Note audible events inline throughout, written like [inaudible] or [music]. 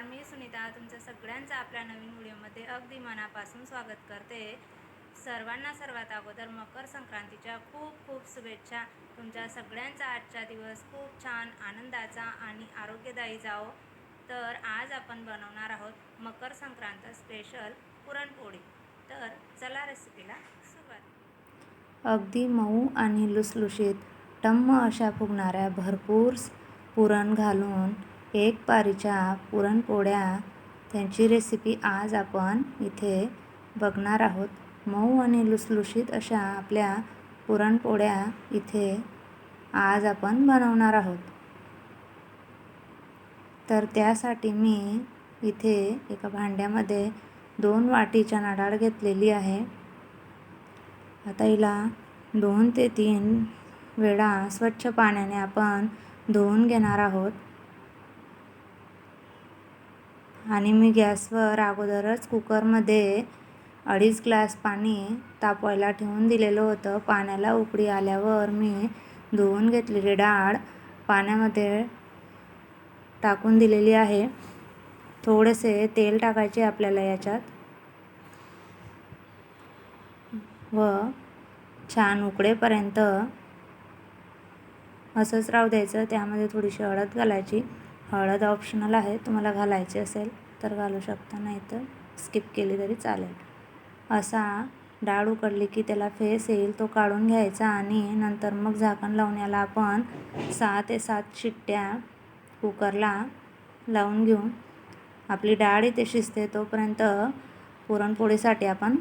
मी सुनीता तुमचं सगळ्यांचं आपल्या नवीन व्हिडिओमध्ये अगदी मनापासून स्वागत करते. सर्वांना सर्वात अगोदर मकर संक्रांतीच्या खूप खूप शुभेच्छा. तुमच्या सगळ्यांचा आजचा दिवस खूप छान आनंदाचा आणि आरोग्यदायी जावो. तर आज आपण बनवणार आहोत मकर संक्रांत स्पेशल पुरणपोळी. तर चला रेसिपीला सुरुवात. अगदी मऊ आणि लुसलुशीत टम्म अशा फुगणाऱ्या भरपूर पुरण घालून एक पारीच्या पुरणपोळ्या. त्यांची रेसिपी आज आपण इथे बघणार आहोत. मऊ आणि लुसलुशीत अशा आपल्या पुरणपोळ्या इथे आज आपण बनवणार आहोत. तर त्यासाठी मी इथे एका भांड्यामध्ये दोन वाटी चणा डाळ घेतलेली आहे. आता हिला दोन ते तीन वेळा स्वच्छ पाण्याने आपण धुवून घेणार आहोत. आणि मी गॅसवर अगोदरच कुकरमध्ये अडीच ग्लास पाणी तापवायला ठेवून दिलेलं होतं. पाण्याला उकळी आल्यावर मी धुवून घेतलेली डाळ पाण्यामध्ये टाकून दिलेली आहे. थोडेसे तेल टाकायचे आपल्याला याच्यात. व छान उकडेपर्यंत असंच राहू द्यायचं. त्यामध्ये थोडीशी हळद घालायची. हळद ऑप्शनल आहे तुम्हाला घालायची असेल तर घालू शकता नाही तर स्किप केली तरी चालेल. असा डाळ उकडली की त्याला फेस येईल तो काढून घ्यायचा आणि नंतर मग झाकण लावून याला आपण सहा ते सात शिट्ट्या कुकरला लावून घेऊन आपली डाळ इथे शिजते तोपर्यंत पुरणपोळीसाठी आपण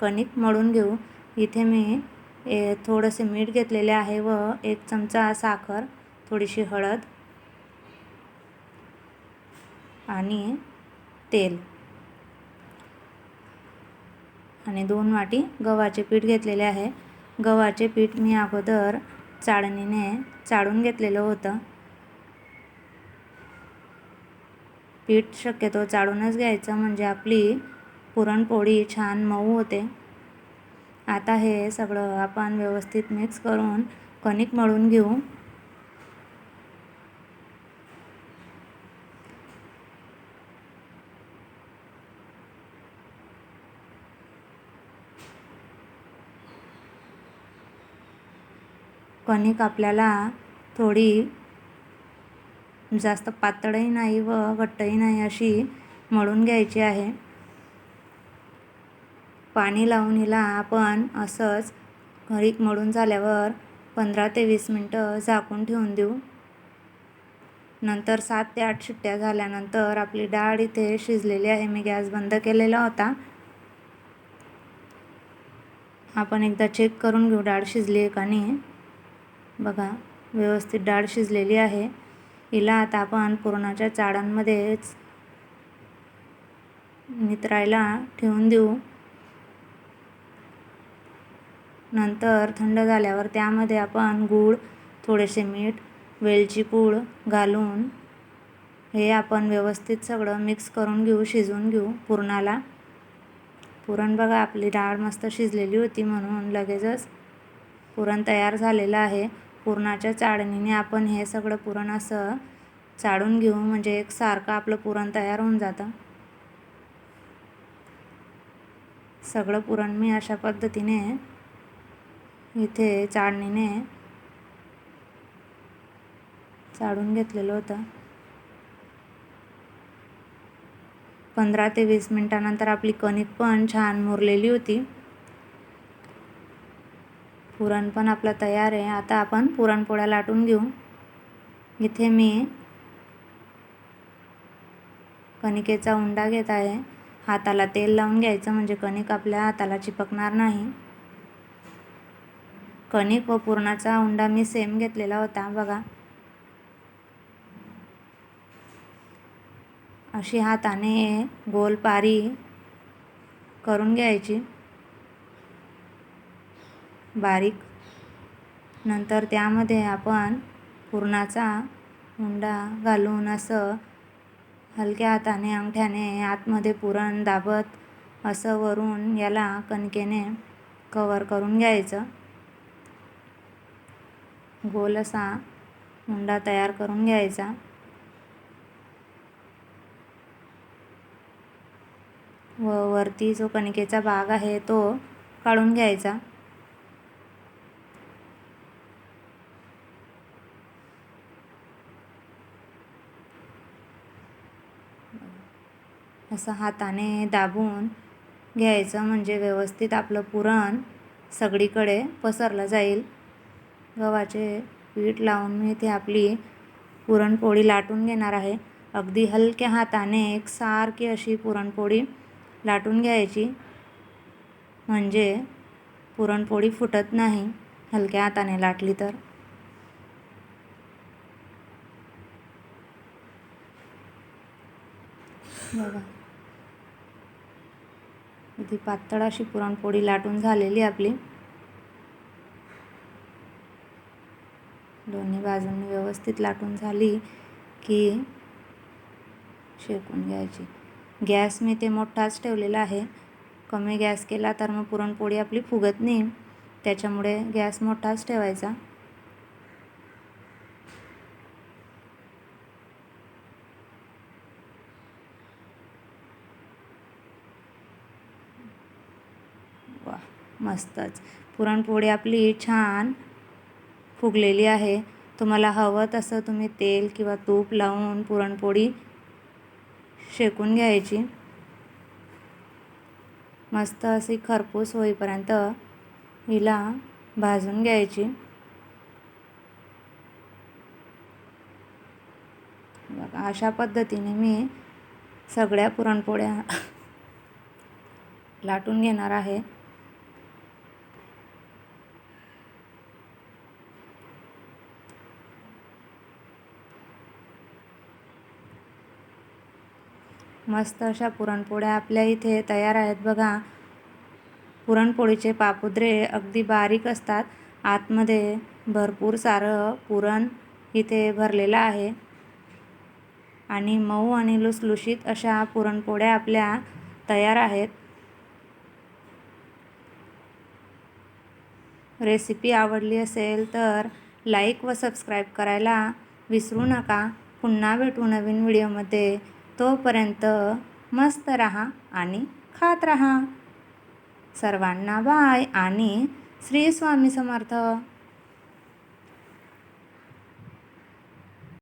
कणिक मळून घेऊ. इथे मी ए थोडंसे मीठ घेतलेले आहे व एक चमचा साखर थोडीशी हळद आणि तेल. आणि दोन वाटी गव्हाचे पीठ घेतलेले आहे. गव्हाचे पीठ मी अगोदर चाळणीने चाळून घेतलेलं होतं. पीठ शक्यतो चाळूनच घ्यायचं म्हणजे आपली पुरणपोळी छान मऊ होते. आता हे सगळं आपण व्यवस्थित मिक्स करून कणिक मळून घेऊ. कणिक आपल्याला थोडी जास्त पातळही नाही व घट्टही नाही अशी मळून घ्यायची आहे. पाणी लावून हिला आपण असंच घरीक मळून झाल्यावर पंधरा ते वीस मिनटं झाकून ठेवून देऊ. नंतर सात ते आठ शिट्ट्या झाल्यानंतर आपली डाळ इथे शिजलेली आहे. मी गॅस बंद केलेला होता. आपण एकदा चेक करून घेऊ डाळ शिजली आहे का नाही. बघा व्यवस्थित डाळ शिजलेली आहे. हिला आता आपण पुरणाच्या चाळांमध्येच नितरायला ठेवून देऊ. नंतर थंड झाल्यावर त्यामध्ये आपण गूळ थोडेसे मीठ वेलची पूड घालून हे आपण व्यवस्थित सगळं मिक्स करून घेऊ शिजवून घेऊ पुरणाला. पुरण बघा आपली डाळ मस्त शिजलेली होती म्हणून लगेचच पुरण तयार झालेलं आहे. पुरणाच्या चाळणीने आपण हे सगळं पुरण असं चाळून घेऊ म्हणजे एक सारखं आपलं पुरण तयार होऊन जातं. सगळं पुरण मी अशा पद्धतीने इथे चाळणीने चाळून घेतलेलं होतं. पंधरा ते वीस मिनटानंतर आपली कणिक पण छान मुरलेली होती. पुरण पण आपलं तयार आहे. आता आपण पुरणपोळ्या लाटून घेऊ. इथे मी कणिकेचा उंडा घेत आहे. हाताला तेल लावून घ्यायचं म्हणजे कणिक आपल्या हाताला चिपकणार नाही. कणिक व पुरणाचा उंडा मी सेम घेतलेला होता बघा. अशी हाताने गोल पारी करून घ्यायची. बारीक. नंतर त्यामध्ये आपण पुरणाचा उंडा घालून असं हलक्या हाताने अंगठ्याने आतमध्ये पुरण दाबत असं वरून याला कणकेने कवर करून घ्यायचं. गोल असा उंडा तयार करून घ्यायचा. व वरती जो कणकेचा भाग आहे तो काढून घ्यायचा. असं हाताने दाबून घ्यायचं म्हणजे व्यवस्थित आपलं पुरण सगळीकडे पसरलं जाईल. गव्हाचे पीठ लावून मी ते आपली पुरणपोळी लाटून घेणार आहे. अगदी हलक्या हाताने एकसारखी अशी पुरणपोळी लाटून घ्यायची. म्हणजे पुरणपोळी फुटत नाही हलक्या हाताने लाटली तर. बघा. अगदी पातळ अशी पुरणपोळी लाटून झालेली आपली. दोन्ही बाजूंनी व्यवस्थित लाटून झाली की शेकून घ्यायची. गॅस मी ते मोठाच ठेवलेला आहे. कमी गॅस केला तर मग पुरणपोळी आपली फुगत नाही. त्याच्यामुळे गॅस मोठाच ठेवायचा वा मस्तच. पुरणपोळी आपली छान फुगलेली आहे. तुम्हाला हवं तसं तुम्ही तेल किंवा तूप लावून पुरणपोळी शेकून घ्यायची. मस्त अशी खरपूस होईपर्यंत हिला भाजून घ्यायची. अशा पद्धतीने मी सगळ्या पुरणपोळ्या [laughs] लाटून घेणार आहे. मस्त अशा पुरणपोळ्या आपल्या इथे तयार आहेत. बघा पुरणपोळीचे पापुद्रे अगदी बारीक असतात. आतमध्ये भरपूर सारं पुरण इथे भरलेलं आहे. आणि मऊ आणि लुसलुशीत अशा पुरणपोळ्या आपल्या तयार आहेत. रेसिपी आवडली असेल तर लाईक व सबस्क्राईब करायला विसरू नका. पुन्हा भेटू नवीन व्हिडिओमध्ये. तोपर्यंत मस्त रहा आणि खात रहा. सर्वांना बाय आणि श्री स्वामी समर्थ.